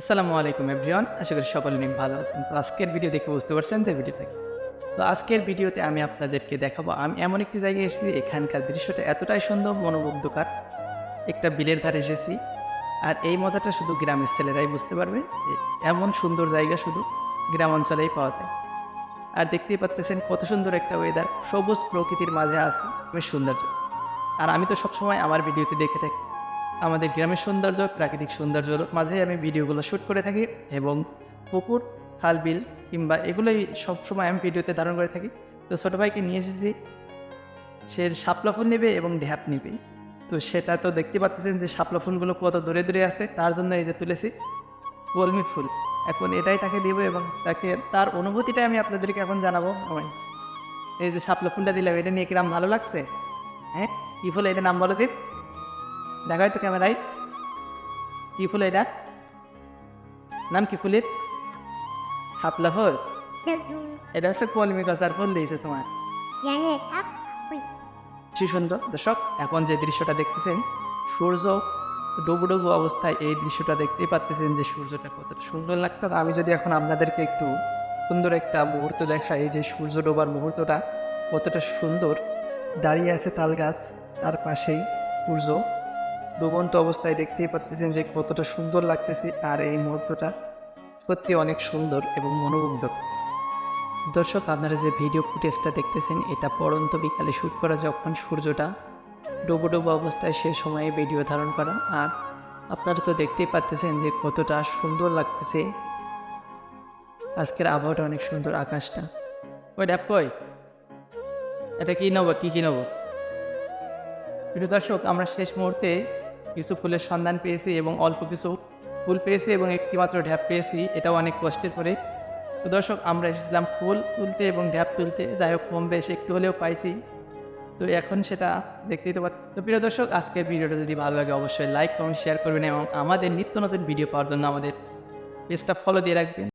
আসসালামু আলাইকুম এভরিওয়ান আশা করি সকলে অনেক ভালো আছেন। তো আজকের ভিডিও দেখে বুঝতে পারছেন তো ভিডিওটা তো আজকের ভিডিওতে আমি আপনাদেরকে দেখাবো, আমি এমন একটি জায়গায় এসেছি, এখানকার দৃশ্যটা এতটাই সুন্দর, মনোমুগ্ধকর। একটা বিলের ধারে এসেছি, আর এই মজাটা শুধু গ্রামের ছেলেরাই বুঝতে পারবে এমন সুন্দর জায়গা শুধু গ্রাম অঞ্চলেই পাওয়া যায়। আর দেখতেই পাচ্তেছেন কত সুন্দর একটা ওয়েদার সবুজ প্রকৃতির মাঝে আছে, বেশ সৌন্দর্য আর আমি তো সবসময় আমার ভিডিওতে দেখে থাকি। আমাদের গ্রামের সৌন্দর্য, প্রাকৃতিক সৌন্দর্যর মাঝে আমি ভিডিওগুলো শ্যুট করে থাকি এবং পুকুর খাল বিল কিংবা এগুলোই সবসময় আমি ভিডিওতে ধারণ করে থাকি। তো ছোটো ভাইকে নিয়ে এসেছি, সে শাপলা ফুল নেবে এবং ঢ্যাপ নেবে। তো সেটা তো দেখতে পাচ্ছেন যে শাপলা ফুলগুলো কত দূরে দূরে আছে, তার জন্য এই যে তুলেছি কলমি ফুল। এখন এটাই তাকে দেব এবং তাকে, তার অনুভূতিটা আমি আপনাদেরকে এখন জানাব। আমি এই যে শাপলা ফুলটা দিলাম, এটা নিয়ে কিরাম ভালো লাগছে? হ্যাঁ? কী ফুল? এটা নাম বলো দিন। দেখাই তো ক্যামেরায়। কী ফুল এটা? নাম কি ফুলের? শাপলা ফুল। এটা হচ্ছে কলমি গাছার ফুল দিয়েছে তোমার। কি সুন্দর। দর্শক, এখন যে দৃশ্যটা দেখতেছেন, সূর্য ডুবু ডুবু অবস্থায় এই দৃশ্যটা দেখতেই পাচ্ছেন যে সূর্যটা কতটা সুন্দর লাগতো আমি যদি এখন আপনাদেরকে একটু সুন্দর একটা মুহূর্ত দেখাই এই যে সূর্য ডোবার মুহূর্তটা কতটা সুন্দর। দাঁড়িয়ে আছে তাল গাছ, তার পাশেই সূর্য। ডুবন্ত অবস্থায় দেখতেই পাচ্ছেন যে কতটা সুন্দর লাগতেছে আর এই মুহূর্তটা। সত্যি অনেক সুন্দর এবং মনোমুগ্ধক দর্শক, আপনারা যে ভিডিও ফুটেজটা দেখতেছেন, এটা পরন্ত বিকালে শ্যুট করা যখন সূর্যটা ডুবো ডুবো অবস্থায় সে সময়ে ভিডিও ধারণ করা। আর আপনারা তো দেখতেই পাচ্তেছেন যে কতটা সুন্দর লাগতেছে। আজকের আবহাওয়াটা অনেক সুন্দর আকাশটা। ওই ড্যাপ কই। এটা কি নেব, কী কী নেব? দর্শক, আমরা শেষ মুহূর্তে কিছু ফুলের সন্ধান পেয়েছি এবং অল্প কিছু ফুল পেয়েছি এবং একটি মাত্র ঢ্যাপ পেয়েছি, এটাও অনেক কষ্টের করে তো দর্শক, আমরা এসেছিলাম ফুল তুলতে এবং ঢ্যাপ তুলতে। যাই হোক, কম বেশ একটু হলেও পাইছি। তো এখন সেটা দেখতেই তো। তো প্রিয় দর্শক, আজকের ভিডিওটা যদি ভালো লাগে, অবশ্যই লাইক কমেন্ট শেয়ার করবেন এবং আমাদের নিত্য নতুন ভিডিও পাওয়ার জন্য আমাদের পেজটা ফলো দিয়ে রাখবেন।